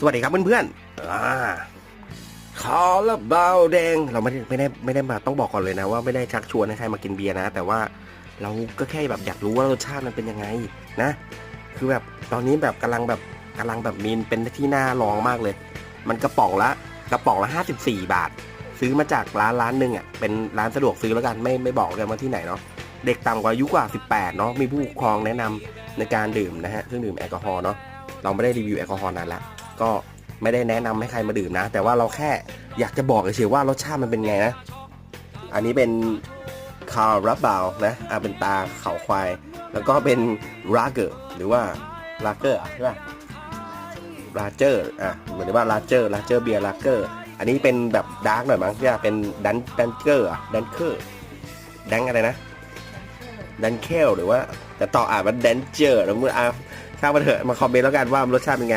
สวัสดีครับเพื่อนๆอ่าคอลาบาวแดง เราไม่ได้ไม่ได้ไม่ได้มาต้องบอกก่อนเลยนะว่าไม่ได้ชักชวนให้ใครมากินเบียร์นะ แต่ว่าเราก็แค่แบบอยากรู้ว่ารสชาติมันเป็นยังไงนะ คือแบบตอนนี้แบบกำลังแบบกำลังแบบมีนเป็นที่น่าลองมากเลย มันกระป๋องละกระป๋องละ54บาท ซื้อมาจากร้านร้านหนึ่งอะเป็นร้านสะดวกซื้อแล้วกันไม่ไม่บอกกันว่าที่ไหนเนาะเด็กต่ำกว่าอายุกว่า 18 เนาะมีผู้ปกครองแนะนำในการดื่มนะฮะเครื่องดื่มแอลกอฮอล์เนาะเราไม่ได้รีวิวแอลกอฮอล์นานละ ก็ไม่ได้แนะนำให้ใครมาดื่มนะ แต่ว่าเราแค่อยากจะบอกเฉยๆว่ารสชาติมันเป็นไงนะ อันนี้เป็นคาราบาวนะอ่าเป็นตาเขาควาย แล้วก็เป็นราเกอร์หรือว่าราเกอร์ใช่ป่ะราเจอร์อะเหมือนว่าราเจอร์ราเจอร์เบียร์ราเกอร์อันนี้เป็นแบบดาร์กหน่อยมั้งที่ว่าเป็นดันดันเกอร์อะดันเคอร์ดังอะไรนะดันเคลหรือว่าแต่ต่ออ่านว่าดันเจอร์แล้วมึงอะช่ามาเถอะมาคอมเมนต์แล้วกันว่ารสชาติเป็นไงนะ